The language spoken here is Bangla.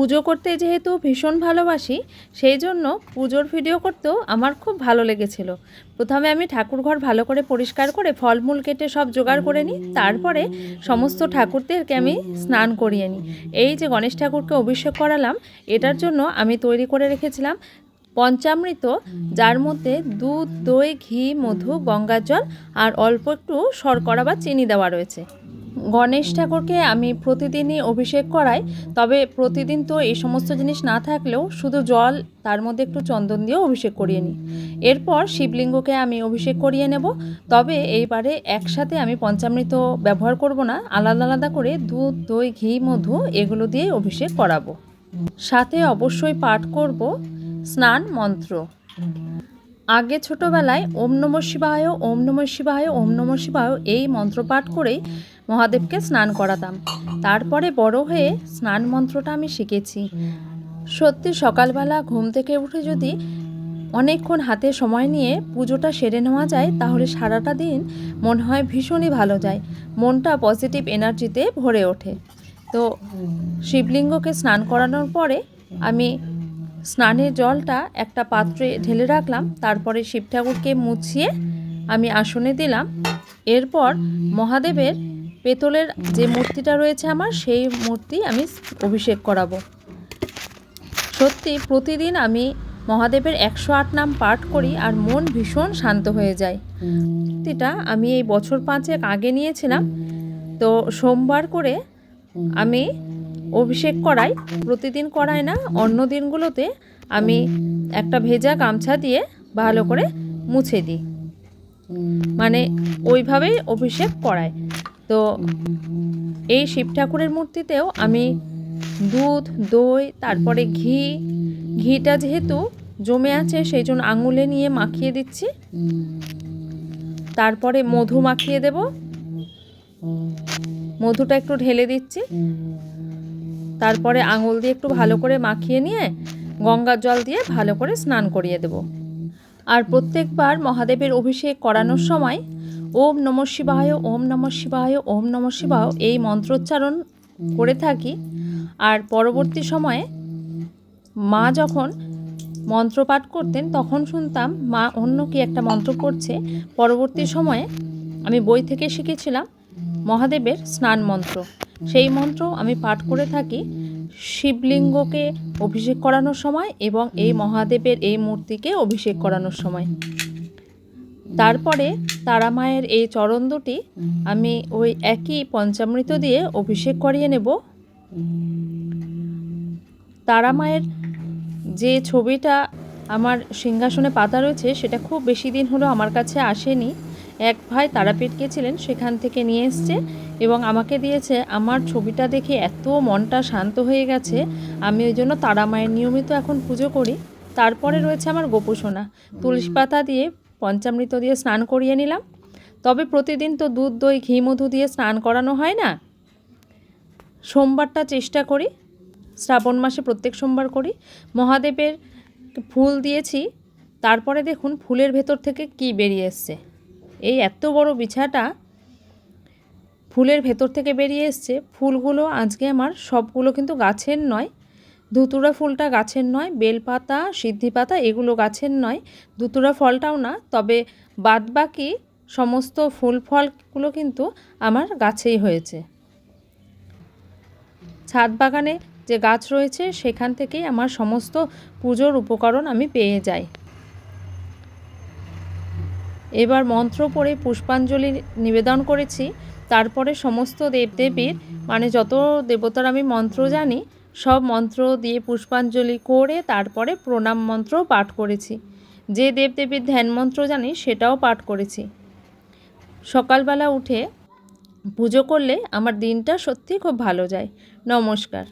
পুজো করতে যেহেতু ভীষণ ভালোবাসি, সেই জন্য পুজোর ভিডিও করতেও আমার খুব ভালো লেগেছিল। প্রথমে আমি ঠাকুরঘর ভালো করে পরিষ্কার করে ফলমূল কেটে সব জোগাড় করে নিই, তারপরে সমস্ত ঠাকুরদেরকে আমি স্নান করিয়ে নিই। এই যে গণেশ ঠাকুরকে অভিষেক করালাম, এটার জন্য আমি তৈরি করে রেখেছিলাম পঞ্চামৃত, যার মধ্যে দুধ, দই, ঘি, মধু, গঙ্গার জল আর অল্প একটু শর্করা বা চিনি দেওয়া রয়েছে। গণেশ ঠাকুরকে আমি প্রতিদিনই অভিষেক করাই, তবে প্রতিদিন তো এই সমস্ত জিনিস না থাকলেও শুধু জল, তার মধ্যে একটু চন্দন দিয়েও অভিষেক করিয়ে নিই। এরপর শিবলিঙ্গকে আমি অভিষেক করিয়ে নেব, তবে এইবারে একসাথে আমি পঞ্চামৃত ব্যবহার করব না, আলাদা আলাদা করে দুধ, দই, ঘি, মধু এগুলো দিয়ে অভিষেক করাবো। সাথে অবশ্যই পাঠ করব স্নান মন্ত্র। আগে ছোটবেলায় ওম নম শিবায়, ওম নম শিবায়, ওম নম শিবায় এই মন্ত্র পাঠ করেই মহাদেবকে স্নান করাতাম। তারপরে বড় হয়ে স্নান মন্ত্রটা আমি শিখেছি। সত্যি সকালবেলা ঘুম থেকে উঠে যদি অনেকক্ষণ হাতে সময় নিয়ে পুজোটা সেরে নেওয়া যায়, তাহলে সারাটা দিন মনে হয় ভীষণই ভালো যায়। মনটা পজিটিভ এনার্জিতে ভরে ওঠে। তো শিবলিঙ্গকে স্নান করানোর পরে আমি স্নানের জলটা একটা পাত্রে ঢেলে রাখলাম, তারপরে শিব ঠাকুরকে মুছিয়ে আমি আসনে দিলাম। এরপর মহাদেবের পেতলের যে মূর্তিটা রয়েছে আমার, সেই মূর্তি আমি অভিষেক করাবো। সত্যি, প্রতিদিন আমি মহাদেবের একশো আট নাম পাঠ করি আর মন ভীষণ শান্ত হয়ে যায়। মূর্তিটা আমি এই বছর পাঁচেক আগে নিয়েছিলাম। তো সোমবার করে আমি অভিষেক করাই, প্রতিদিন করাই না, অন্য দিনগুলোতে আমি একটা ভেজা গামছা দিয়ে ভালো করে মুছে দিই। মানে ওইভাবেই অভিষেক করায় তো এই শিব ঠাকুরের মূর্তিতেও আমি দুধ দই তারপরে ঘি ঘিটা যেহেতু জমে আছে সেই জন্য আঙুলে নিয়ে মাখিয়ে দিচ্ছি। তারপরে মধু মাখিয়ে দেব। মধুটা একটু ঢেলে দিচ্ছি। তারপরে আঙুল দিয়ে একটু ভালো করে মাখিয়ে নিয়ে গঙ্গার জল দিয়ে ভালো করে স্নান করিয়ে দেব। আর প্রত্যেকবার মহাদেবের অভিষেক করানোর সময় ওম নম শিবায়, ওম নম শিবায়, ওম নম শিবায় এই মন্ত্রোচ্চারণ করে থাকি। আর পরবর্তী সময়ে মা যখন মন্ত্র পাঠ করতেন তখন শুনতাম মা অন্য কি একটা মন্ত্র করছে। পরবর্তী সময়ে আমি বই থেকে শিখেছিলাম মহাদেবের স্নান মন্ত্র। সেই মন্ত্র আমি পাঠ করে থাকি। শিবলিঙ্গকে অভিষেক করানোর সময় এবং এই মহাদেবের এই মূর্তিকে অভিষেক করানোর সময়। তারপরে তারা মায়ের এই চরণ দুটি আমি ওই একই পঞ্চামৃত দিয়ে অভিষেক করিয়ে নেব। তারা মায়ের যে ছবিটা আমার সিংহাসনে পাতা রয়েছে, সেটা খুব বেশি দিন হলো আমার কাছে আসেনি। এক ভাই তারাপীঠ গেছিলেন, সেখান থেকে নিয়ে এসছে। এবং আমাকে দিয়েছে, আমার ছবিটা দেখে এত মনটা শান্ত হয়ে গেছে, আমি ওই জন্য তারা মায়ের নিয়মিত এখন পুজো করি। তারপরে রয়েছে আমার গোপুসোনা। তুলসী পাতা দিয়ে পঞ্চামৃত দিয়ে স্নান করিয়ে নিলাম। তবে প্রতিদিন তো দুধ, দই, ঘি, মধু দিয়ে স্নান করানো হয় না। সোমবারটা চেষ্টা করি। শ্রাবণ মাসে প্রত্যেক সোমবার করি। মহাদেবের ফুল দিয়েছি। তারপরে দেখুন ফুলের ভেতর থেকে কি বেরিয়ে এসছে। এই এত বড় বিছাটা ফুলের ভেতর থেকে বেরিয়ে এসছে। ফুলগুলো আজকে আমার সবগুলো কিন্তু গাছের নয়। ধুতুরা ফুলটা গাছের নয়, বেলপাতা সিদ্ধি পাতা এগুলো গাছের নয়। ধুতুরা ফলটাও না, তবে বাদবাকি সমস্ত ফুল ফলগুলো কিন্তু আমার গাছেই হয়েছে। ছাদ বাগানে যে গাছ রয়েছে, সেখান থেকেই আমার সমস্ত পুজোর উপকরণ আমি পেয়ে যাই। এবার মন্ত্র পড়ে পুষ্পাঞ্জলি নিবেদন করেছি। তারপরে সমস্ত দেবদেবীর মানে যত দেবতার আমি মন্ত্র জানি, সব মন্ত্র দিয়ে পুষ্পাঞ্জলি করে তারপরে প্রণাম মন্ত্র পাঠ করেছি। যে দেবদেবীর ধ্যান মন্ত্র জানি, সেটাও পাঠ করেছি। সকালবেলা উঠে পুজো করলে আমার দিনটা সত্যি খুব ভালো যায়। নমস্কার।